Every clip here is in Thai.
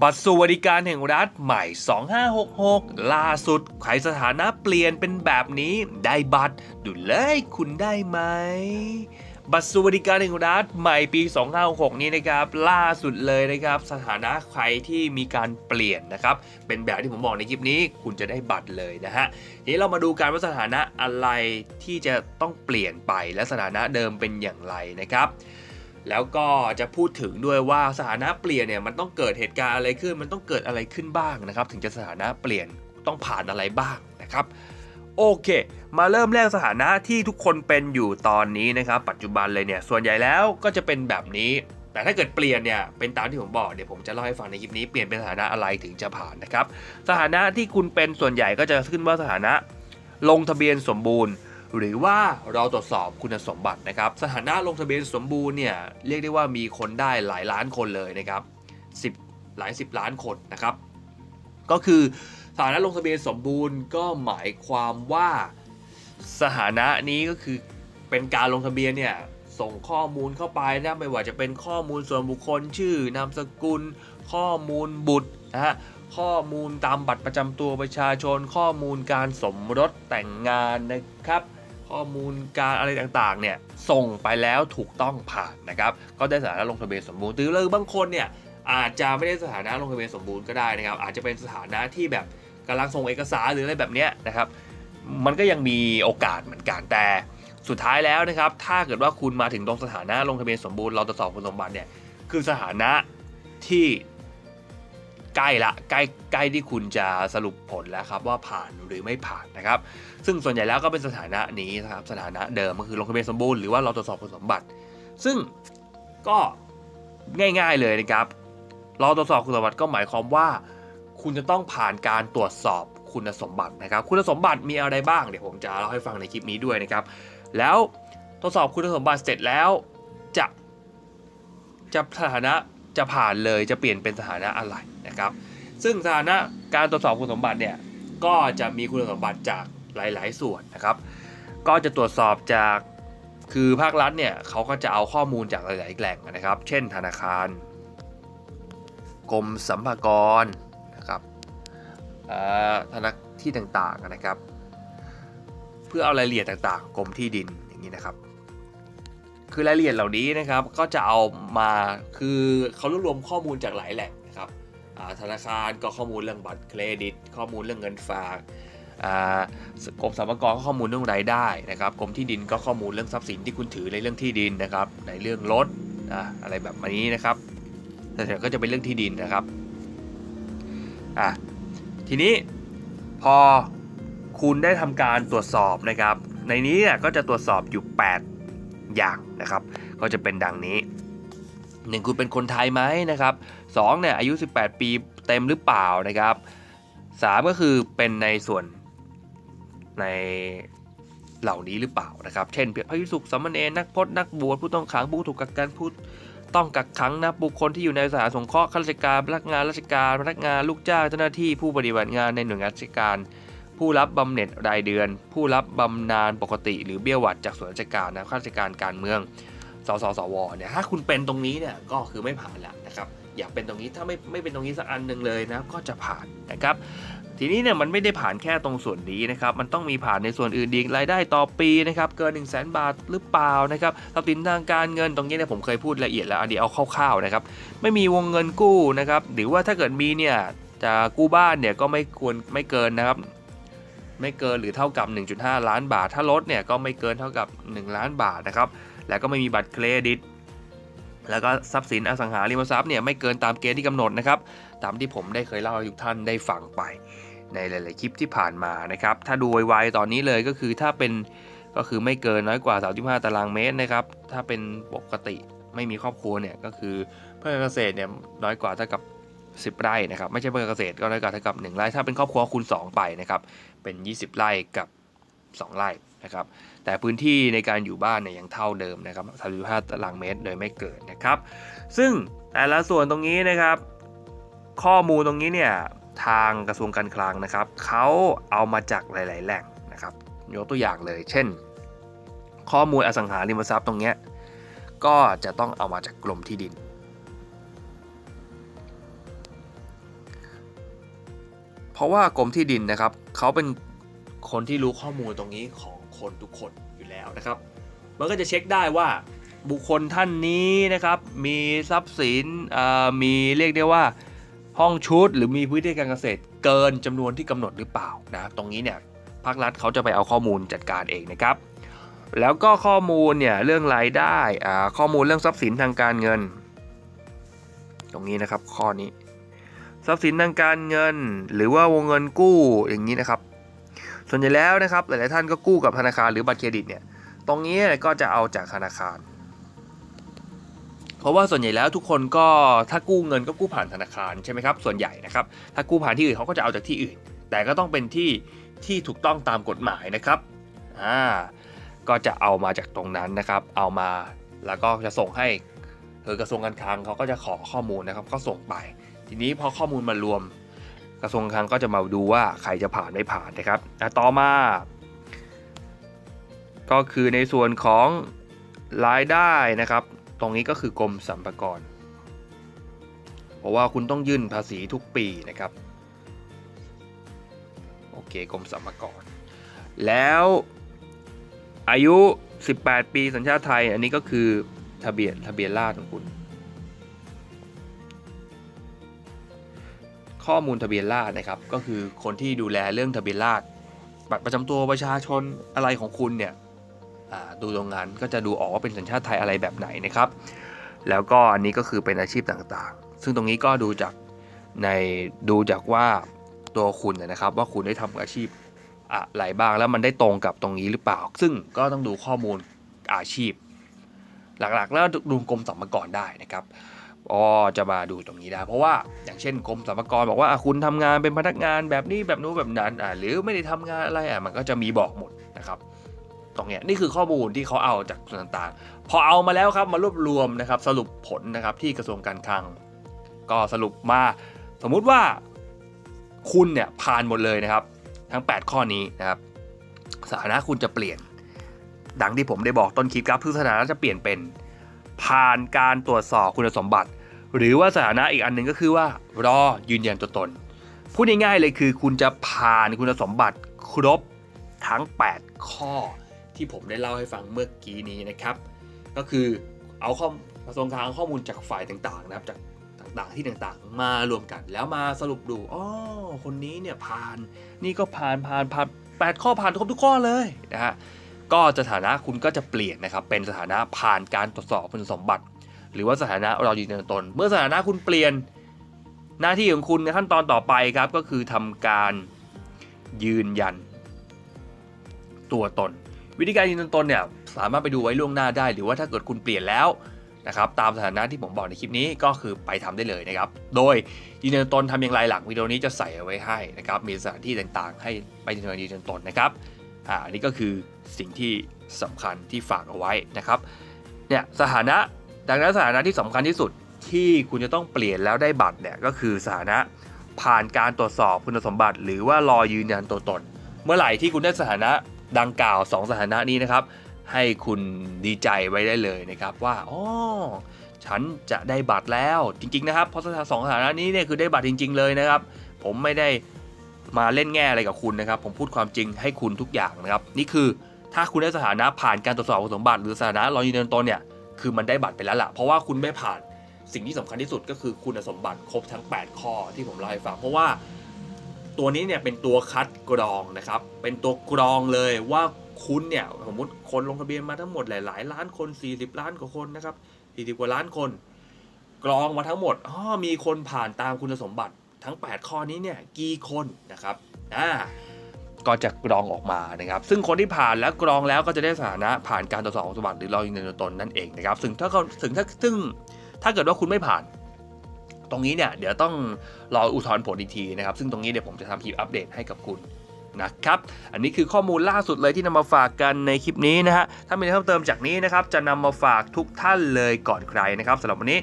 บัตรสวัสดิการแห่งรัฐใหม่ 2566 ล่าสุดใครสถานะเปลี่ยนเป็นแบบนี้ได้บัตรดูเลยคุณได้ไหม บัตรสวัสดิการแห่งรัฐใหม่ปี 2566 นี้นะครับ ล่าสุดเลยนะครับ สถานะใครที่มีการเปลี่ยนนะครับ เป็นแบบที่ผมบอกในคลิปนี้ คุณจะได้บัตรเลยนะฮะทีนี้เรามาดูการว่าสถานะอะไรที่จะต้องเปลี่ยนไปและสถานะเดิมเป็นอย่างไรนะครับ แล้วก็จะพูดถึงด้วยว่าสถานะเปลี่ยนเนี่ยมันต้องเกิดเหตุการณ์อะไรขึ้น มันต้องเกิดอะไรขึ้นบ้างนะครับ ถึงจะสถานะเปลี่ยนต้องผ่านอะไรบ้างนะครับ โอเค มาเริ่มแรกสถานะที่ทุกคนเป็นอยู่ตอนนี้นะครับ ปัจจุบันเลยเนี่ยส่วนใหญ่แล้วก็จะเป็นแบบนี้ แต่ถ้าเกิดเปลี่ยนเนี่ยเป็นตามที่ผมบอกเดี๋ยวผมจะเล่าให้ฟังในคลิปนี้เปลี่ยนเป็นสถานะอะไรถึงจะผ่านนะครับ สถานะที่คุณเป็นส่วนใหญ่ก็จะขึ้นว่าสถานะ ลงทะเบียนสมบูรณ์ หรือว่าเราตรวจสอบคุณสมบัตินะครับ สถานะลงทะเบียนสมบูรณ์เนี่ยเรียกได้ว่ามีคนได้หลายล้านคนเลยนะครับ10 หลาย 10 ล้านคนนะครับ ก็คือสถานะลงทะเบียนสมบูรณ์ก็หมายความว่าสถานะนี้ก็คือเป็นการลงทะเบียนเนี่ยส่งข้อมูลเข้าไปนะไม่ว่าจะเป็นข้อมูลส่วนบุคคลชื่อนามสกุล ข้อมูลบุตรนะฮะข้อมูลตามบัตรประจำตัวประชาชน ข้อมูลการสมรสแต่งงานนะครับ ข้อมูลการอะไรต่างๆเนี่ยส่งไปแล้วถูกต้องผ่านนะครับก็ได้สถานะลงทะเบียนสมบูรณ์หรือบางคนเนี่ยอาจจะไม่ได้สถานะลงทะเบียนสมบูรณ์ก็ได้นะครับ อาจจะเป็นสถานะที่แบบกำลังส่งเอกสารหรืออะไรแบบเนี้ยนะครับ มันก็ยังมีโอกาสเหมือนกันแต่สุดท้ายแล้วนะครับ ถ้าเกิดว่าคุณมาถึงตรงสถานะลงทะเบียนสมบูรณ์เราตรวจสอบคุณสมบัติเนี่ยคือสถานะที่ ใกล้ละใกล้ใกล้ที่คุณจะสรุปผลแล้วครับว่าผ่านหรือไม่ผ่านนะครับ ซึ่งส่วนใหญ่แล้วก็เป็นสถานะนี้นะครับสถานะเดิมก็คือลงทะเบียนสมบูรณ์หรือว่าเราตรวจสอบคุณสมบัติ ซึ่งก็ง่าย ๆเลยนะครับเราตรวจสอบคุณสมบัติก็หมายความว่า คุณจะต้องผ่านการตรวจสอบคุณสมบัตินะครับ คุณสมบัติมีอะไรบ้างเดี๋ยวผมจะเล่าให้ฟังในคลิปนี้ด้วยนะครับ แล้วตรวจสอบคุณสมบัติเสร็จแล้วจะจะสถานะ จะผ่านเลยจะเปลี่ยนเป็นสถานะอะไรนะครับ ซึ่งสถานะการตรวจสอบคุณสมบัติเนี่ยก็จะมีคุณสมบัติจากหลาย ๆ ส่วนนะครับ ก็จะตรวจสอบจากคือภาครัฐเนี่ยเขาก็จะเอาข้อมูลจากหลาย ๆ แหล่งนะครับ เช่น ธนาคารกรมสรรพากรนะครับธนาที่ต่าง ๆ นะครับ เพื่อเอารายละเอียดต่าง ๆ กรมที่ดินอย่างนี้นะครับ คือรายละเอียดเหล่านี้นะครับก็จะเอามาคือเขารวบรวมข้อมูลจากหลายแหล่งนะครับธนาคารก็ข้อมูลเรื่องบัตรเครดิต ข้อมูลเรื่องเงินฝากกรมสรรพากรก็ข้อมูลเรื่องรายได้นะครับกรมที่ดินก็ข้อมูลเรื่องทรัพย์สินที่คุณถือในเรื่องที่ดินนะครับ ในเรื่องรถอะไรแบบนี้นะครับแต่ก็จะเป็นเรื่องที่ดินนะครับอะทีนี้พอคุณได้ทำการตรวจสอบนะครับ ในนี้เนี่ยก็จะตรวจสอบอยู่ 8 อย่างนะครับ ก็จะเป็นดังนี้1คุณเป็นคนไทยไหมนะครับ2เนี่ยอายุ 18 ปีเต็มหรือเปล่านะครับ3ก็คือเป็นในส่วนในเหล่านี้หรือเปล่านะครับ เช่นพระภิกษุสามเณรนักพจน์นักบวชผู้ต้องขังผู้ถูกกักกันผู้ต้องกักขังนะบุคคลที่อยู่ในสถานสงเคราะห์ข้าราชการพนักงานราชการพนักงานลูกจ้างเจ้าหน้าที่ผู้ปฏิบัติงานในหน่วยงานราชการ ผู้รับบำเหน็จรายเดือน ผู้รับบำนาญปกติ หรือเบี้ยหวัดจากส่วนราชการนะข้าราชการการเมืองสสสวเนี่ยถ้าคุณเป็นตรงนี้เนี่ยก็คือไม่ผ่านแล้วนะครับอยากเป็นตรงนี้ถ้าไม่ไม่เป็นตรงนี้สักอันหนึ่งเลยนะก็จะผ่านนะครับ ทีนี้เนี่ยมันไม่ได้ผ่านแค่ตรงส่วนนี้นะครับมันต้องมีผ่านในส่วนอื่นอีรายได้ต่อปีนะครับเกิน 1 0 0 0 0แบาทหรือเปล่านะครับทรัพย์สินทางการเงินตรงนี้เนี่ยผมเคยพูดละเอียดแล้วอันนี้เอาคร่าวๆนะครับไม่มีวงเงินกู้นะครับหรือว่าถ้าเกิดมีเนี่ยจะกู้บ้านเนี่ยก็ไม่ควรไม่เกินนะครับ ไม่เกินหรือเท่ากับ 1.5 ล้านบาท ถ้ารถเนี่ยก็ไม่เกินเท่ากับ 1 ล้านบาทนะครับ แล้วก็ไม่มีบัตรเครดิต แล้วก็ทรัพย์สินอสังหาริมทรัพย์เนี่ยไม่เกินตามเกณฑ์ที่กำหนดนะครับ ตามที่ผมได้เคยเล่าให้ทุกท่านได้ฟังไป ในหลาย ๆ คลิปที่ผ่านมานะครับ ถ้าดูไวๆตอนนี้เลยก็คือถ้าเป็นก็คือไม่เกินน้อยกว่า 35 ตารางเมตรนะครับ ถ้าเป็นปกติไม่มีครอบครัวเนี่ยก็คือเพื่อเกษตรเนี่ยน้อยกว่าเท่ากับ 10 ไร่นะครับ ไม่ใช่เพื่อเกษตรก็น้กว่าเท่ากับ 1 ไร่ ถ้าเป็นครอบครัวคูณ 2 ไปนะครับ เป็น 20 ไร่กับ 2 ไร่นะครับ แต่พื้นที่ในการอยู่บ้านเนี่ยยังเท่าเดิมนะครับ35ตารางเมตรโดยไม่เกินนะครับ ซึ่งแต่ละส่วนตรงนี้นะครับ ข้อมูลตรงนี้เนี่ยทางกระทรวงการคลังนะครับเขาเอามาจากหลาย ๆ แหล่งนะครับยกตัวอย่างเลย เช่น ข้อมูลอสังหาริมทรัพย์ตรงเนี้ยก็จะต้องเอามาจากกรมที่ดิน ราะว่ากรมที่ดินนะครับเขาเป็นคนที่รู้ข้อมูลตรงนี้ของคนทุกคนอยู่แล้วนะครับ มันก็จะเช็คได้ว่าบุคคลท่านนี้นะครับ มีทรัพย์สินมีเรียกได้ว่าห้องชุดหรือมีพื้นที่การเกษตรเกินจำนวนที่กำหนดหรือเปล่านะตรงนี้เนี่ยภาครัฐเขาจะไปเอาข้อมูลจัดการเองนะครับ แล้วก็ข้อมูลเนี่ยเรื่องรายได้ข้อมูลเรื่องทรัพย์สินทางการเงิน ตรงนี้นะครับข้อนี้ ทรัพย์สินทางการเงิน หรือว่าวงเงินกู้อย่างนี้นะครับ ส่วนใหญ่แล้วนะครับหลายๆท่านก็กู้กับธนาคารหรือบัตรเครดิตเนี่ยตรงนี้ก็จะเอาจากธนาคาร เพราะว่าส่วนใหญ่แล้วทุกคนก็ถ้ากู้เงินก็กู้ผ่านธนาคารใช่ไหมครับส่วนใหญ่นะครับถ้ากู้ผ่านที่อื่นเขาก็จะเอาจากที่อื่น แต่ก็ต้องเป็นที่ที่ถูกต้องตามกฎหมายนะครับอ่าก็จะเอามาจากตรงนั้นนะครับ เอามาแล้วก็จะส่งให้เออกระทรวงการคลังเขาก็จะขอข้อมูลนะครับ ก็ส่งไป ทีนี้พอข้อมูลมารวม กระทรวงการคลังก็จะมาดูว่าใครจะผ่านไม่ผ่านนะครับต่อมา ก็คือในส่วนของรายได้นะครับ ตรงนี้ก็คือกรมสรรพากรเพราะว่าคุณต้องยื่นภาษีทุกปีนะครับโอเคกรมสรรพากรแล้วอายุ 18 ปีสัญชาติไทย อันนี้ก็คือทะเบียนทะเบียนราษของคุณ ข้อมูลทะเบียนราษนะครับ ก็คือคนที่ดูแลเรื่องทะเบียนราษบัตรประจำตัวประชาชนอะไรของคุณเนี่ยดูตรงนั้นก็จะดูออกว่าเป็นสัญชาติไทยอะไรแบบไหนนะครับ แล้วก็อันนี้ก็คือเป็นอาชีพต่างๆ ซึ่งตรงนี้ก็ดูจากในดูจากว่าตัวคุณนะครับ ว่าคุณได้ทำอาชีพอะไรบ้างแล้วมันได้ตรงกับตรงนี้หรือเปล่า ซึ่งก็ต้องดูข้อมูลอาชีพ หลักๆ แล้วดูกรมสรรพากรได้นะครับ ก็จะมาดูตรงนี้ได้เพราะว่าอย่างเช่นกรมสรรพากรบอกว่าคุณทำงานเป็นพนักงานแบบนี้แบบนู้นแบบนั้นหรือไม่ได้ทำงานอะไรอะมันก็จะมีบอกหมดนะครับตรงเนี้ยนี่คือข้อมูลที่เขาเอาจากส่วนต่างๆ พอเอามาแล้วครับมารวบรวมนะครับสรุปผลนะครับที่กระทรวงการคลัง ก็สรุปมาสมมุติว่าคุณเนี่ยผ่านหมดเลยนะครับ ทั้ง 8 ข้อนี้นะครับสถานะคุณจะเปลี่ยน ดังที่ผมได้บอกต้นคลิปครับคือสถานะจะเปลี่ยนเป็น ผ่านการตรวจสอบคุณสมบัติ หรือว่าสถานะอีกอันหนึ่งก็คือว่ารอยืนยันตัวตน พูดง่ายๆเลยคือคุณจะผ่านคุณสมบัติครบทั้ง 8 ข้อที่ผมได้เล่าให้ฟังเมื่อกี้นี้นะครับ ก็คือเอาข้อกระทรวงการเอาข้อมูลจากฝ่ายต่างๆนะครับจากต่างๆที่ต่างๆ มารวมกันแล้วมาสรุปดูอ๋อคนนี้เนี่ยผ่าน นี่ก็ผ่านผ่านผ่านแปดข้อผ่านครบทุกข้อเลยนะฮะก็สถานะคุณก็จะเปลี่ยนนะครับเป็นสถานะผ่านการตรวจสอบคุณสมบัติ หรือว่าสถานะเรอยืนยันตน เมื่อสถานะคุณเปลี่ยนหน้าที่ของคุณในขั้นตอนต่อไปครับก็คือทำการยืนยัน ตัวตน วิธีการยืนยันตนเนี่ยสามารถไปดูไว้ล่วงหน้าได้ หรือว่าถ้าเกิดคุณเปลี่ยนแล้วนะครับตามสถานะที่ผมบอกในคลิปนี้ก็คือไปทำได้เลยนะครับ โดยยืนยันตนทำอย่างไรหลังวิดีโอนี้จะใส่เอาไว้ให้นะครับ มีสถานที่ต่างๆ ให้ไปยืนยันยืนยันตนนะครับอ่าอันนี้ก็คือสิ่งที่สำคัญที่ฝากเอาไว้นะครับเนี่ยสถานะ ดังนั้นสถานะที่สำคัญที่สุดที่คุณจะต้องเปลี่ยนแล้วได้บัตรเนี่ยก็คือสถานะผ่านการตรวจสอบคุณสมบัติ หรือว่ารอยืนยันตัวตน เมื่อไหร่ที่คุณได้สถานะดังกล่าว 2 สถานะนี้นะครับ ให้คุณดีใจไว้ได้เลยนะครับว่าอ๋อฉันจะได้บัตรแล้วจริง ๆ นะครับ เพราะสถาสองสถานะนี้เนี่ยคือได้บัตรจริง ๆ เลยนะครับ ผมไม่ได้มาเล่นแง่อะไรกับคุณนะครับ ผมพูดความจริงให้คุณทุกอย่างนะครับ นี่คือถ้าคุณได้สถานะผ่านการตรวจสอบคุณสมบัติ หรือสถานะรอยืนยันตนเนี่ย คือมันได้บัตรไปแล้วล่ะ เพราะว่าคุณไม่ผ่านสิ่งที่สำคัญที่สุดก็คือคุณสมบัติครบทั้ง 8 ข้อที่ผมเล่าให้ฟังเพราะว่าตัวนี้เนี่ยเป็นตัวคัดกรองนะครับ เป็นตัวกรองเลยว่าคุณเนี่ยสมมติคนลงทะเบียนมาทั้งหมดหลาย ๆ ล้านคน 40 ล้านกว่าคนนะครับ40กว่าล้านคน กรองมาทั้งหมดอ๋อมีคนผ่านตามคุณสมบัติทั้ง 8 ข้อนี้เนี่ยกี่คนนะครับอ่า ก็จะกรองออกมานะครับ ซึ่งคนที่ผ่านแล้วกรองแล้วก็จะได้สถานะผ่านการตรวจสอบคุณสมบัติหรือรอยืนยันตัวตนนั่นเองนะครับ ซึ่งถ้าเขาถึงถ้าซึ่งถ้าเกิดว่าคุณไม่ผ่าน ตรงนี้เนี่ยเดี๋ยวต้องรออุทธรณ์ผลอีกทีนะครับ ซึ่งตรงนี้เดี๋ยวผมจะทำคลิปอัปเดตให้กับคุณนะครับ อันนี้คือข้อมูลล่าสุดเลยที่นำมาฝากกันในคลิปนี้นะฮะ ถ้ามีอะไรเพิ่มเติมจากนี้นะครับ จะนำมาฝากทุกท่านเลยก่อนใครนะครับสำหรับวันนี้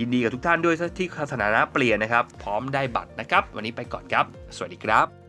ยินดีกับทุกท่านด้วยที่สถานะเปลี่ยนนะครับ พร้อมได้บัตรนะครับ วันนี้ไปก่อนครับ สวัสดีครับ